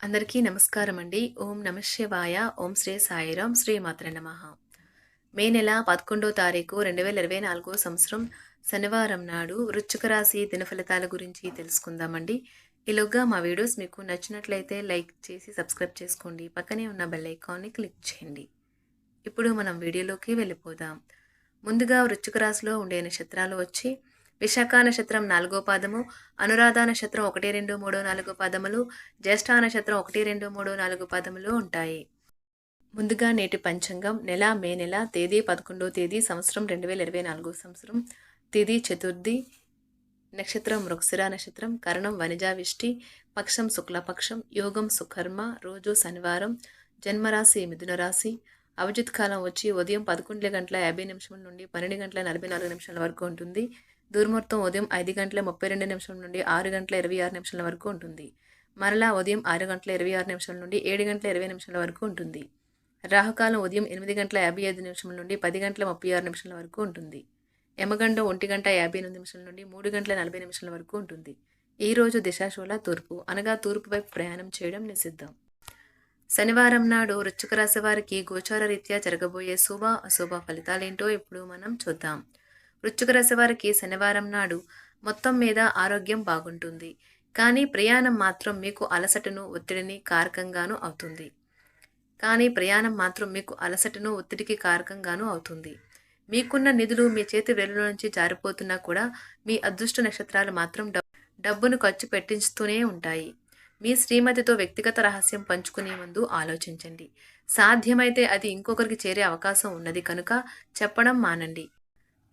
అందరికీ నమస్కారం అండి ఓం నమ శివాయ ఓం శ్రీ సాయిరాం శ్రీ మాత్ర నమ. మే నెల పదకొండో తారీఖు రెండు వేల ఇరవై నాలుగో సంవత్సరం శనివారం నాడు వృచ్చిక రాశి దినఫలితాల గురించి తెలుసుకుందామండి. ఈలోగా మా వీడియోస్ మీకు నచ్చినట్లయితే లైక్ చేసి సబ్స్క్రైబ్ చేసుకోండి. పక్కనే ఉన్న బెల్ ఐకాన్ని క్లిక్ చేయండి. ఇప్పుడు మనం వీడియోలోకి వెళ్ళిపోదాం. ముందుగా వృచ్చిక రాశిలో ఉండే నక్షత్రాలు వచ్చి విశాఖ నక్షత్రం నాలుగో పాదము అనురాధ నక్షత్రం ఒకటి రెండు మూడు నాలుగు పాదములు జ్యేష్ఠ నక్షత్రం ఒకటి రెండు మూడు నాలుగు పాదములు ఉంటాయి. ముందుగా నేటి పంచాంగం నెల మే నెల తేదీ పదకొండో తేదీ సంవత్సరం రెండు వేల ఇరవై నాలుగో సంవత్సరం తేదీ చతుర్థి నక్షత్రం మృగశిర నక్షత్రం కరణం వనిజావిష్టి పక్షం శుక్లపక్షం యోగం సుకర్మ రోజు శనివారం జన్మరాశి మిథున రాశి అభిజిత్ కాలం వచ్చి ఉదయం పదకొండు గంటల యాభై నిమిషం నుండి పన్నెండు గంటల నలభై నాలుగు నిమిషాల వరకు ఉంటుంది. దుర్ముహూర్తం ఉదయం ఐదు గంటల ముప్పై రెండు నిమిషం నుండి ఆరు గంటల ఇరవై ఆరు నిమిషాల వరకు ఉంటుంది. మరలా ఉదయం ఆరు గంటల ఇరవై ఆరు నిమిషాల నుండి ఏడు గంటల ఇరవై నిమిషాల వరకు ఉంటుంది. రాహుకాలం ఉదయం ఎనిమిది గంటల యాభై ఐదు నిమిషం నుండి పది గంటల ముప్పై ఆరు నిమిషాల వరకు ఉంటుంది. యమగండం ఒంటి గంట యాభై ఎనిమిది నిమిషాల నుండి మూడు గంటల నలభై నిమిషాల వరకు ఉంటుంది. ఈ రోజు దిశాశూల తూర్పు అనగా తూర్పు వైపు ప్రయాణం చేయడం నిషిద్ధం. శనివారం నాడు వృశ్చిక రాశి వారికి గోచార రీత్యా జరగబోయే శుభ అశుభ ఫలితాలేంటో ఇప్పుడు మనం చూద్దాం. వృశ్చిక రాశి వారికి శనివారం నాడు మొత్తం మీద ఆరోగ్యం బాగుంటుంది. కానీ ప్రయాణం మాత్రం మీకు అలసటను ఒత్తిడిని కారకంగాను అవుతుంది. కానీ ప్రయాణం మాత్రం మీకు అలసటను ఒత్తిడికి కారకంగాను అవుతుంది. మీకున్న నిధులు మీ చేతి వెలుల నుంచి జారిపోతున్నా కూడా మీ అదృష్ట నక్షత్రాలు మాత్రం డబ్- డబ్బును ఖర్చు పెట్టించుతూనే ఉంటాయి. మీ శ్రీమతితో వ్యక్తిగత రహస్యం పంచుకునే ముందు ఆలోచించండి. సాధ్యమైతే అది ఇంకొకరికి చేరే అవకాశం ఉన్నది కనుక చెప్పడం మానండి.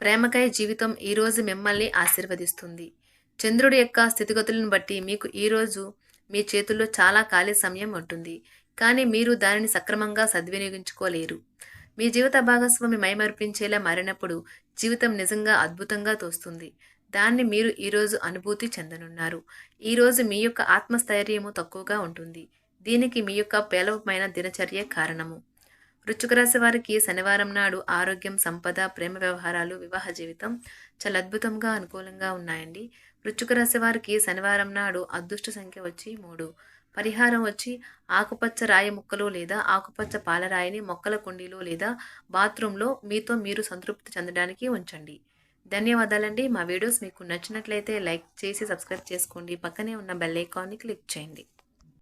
ప్రేమకై జీవితం ఈరోజు మిమ్మల్ని ఆశీర్వదిస్తుంది. చంద్రుడి యొక్క స్థితిగతులను బట్టి మీకు ఈరోజు మీ చేతుల్లో చాలా ఖాళీ సమయం ఉంటుంది. కానీ మీరు దానిని సక్రమంగా సద్వినియోగించుకోలేరు. మీ జీవిత భాగస్వామి మైమర్పించేలా మారినప్పుడు జీవితం నిజంగా అద్భుతంగా తోస్తుంది. దాన్ని మీరు ఈరోజు అనుభూతి చెందనున్నారు. ఈరోజు మీ యొక్క ఆత్మస్థైర్యము తక్కువగా ఉంటుంది. దీనికి మీ యొక్క పేలవమైన దినచర్య కారణము. వృశ్చిక రాశి వారికి శనివారం నాడు ఆరోగ్యం సంపద ప్రేమ వ్యవహారాలు వివాహ జీవితం చాలా అద్భుతంగా అనుకూలంగా ఉన్నాయండి. వృశ్చిక రాశి వారికి శనివారం నాడు అదృష్ట సంఖ్య వచ్చి మూడు. పరిహారం వచ్చి ఆకుపచ్చ రాయి ముక్కలు లేదా ఆకుపచ్చ పాలరాయిని మొక్కల కుండీలో లేదా బాత్రూంలో మీతో మీరు సంతృప్తి చెందడానికి ఉంచండి. ధన్యవాదాలండి. మా వీడియోస్ మీకు నచ్చినట్లయితే లైక్ చేసి సబ్స్క్రైబ్ చేసుకోండి. పక్కనే ఉన్న బెల్ ఐకాన్ని క్లిక్ చేయండి.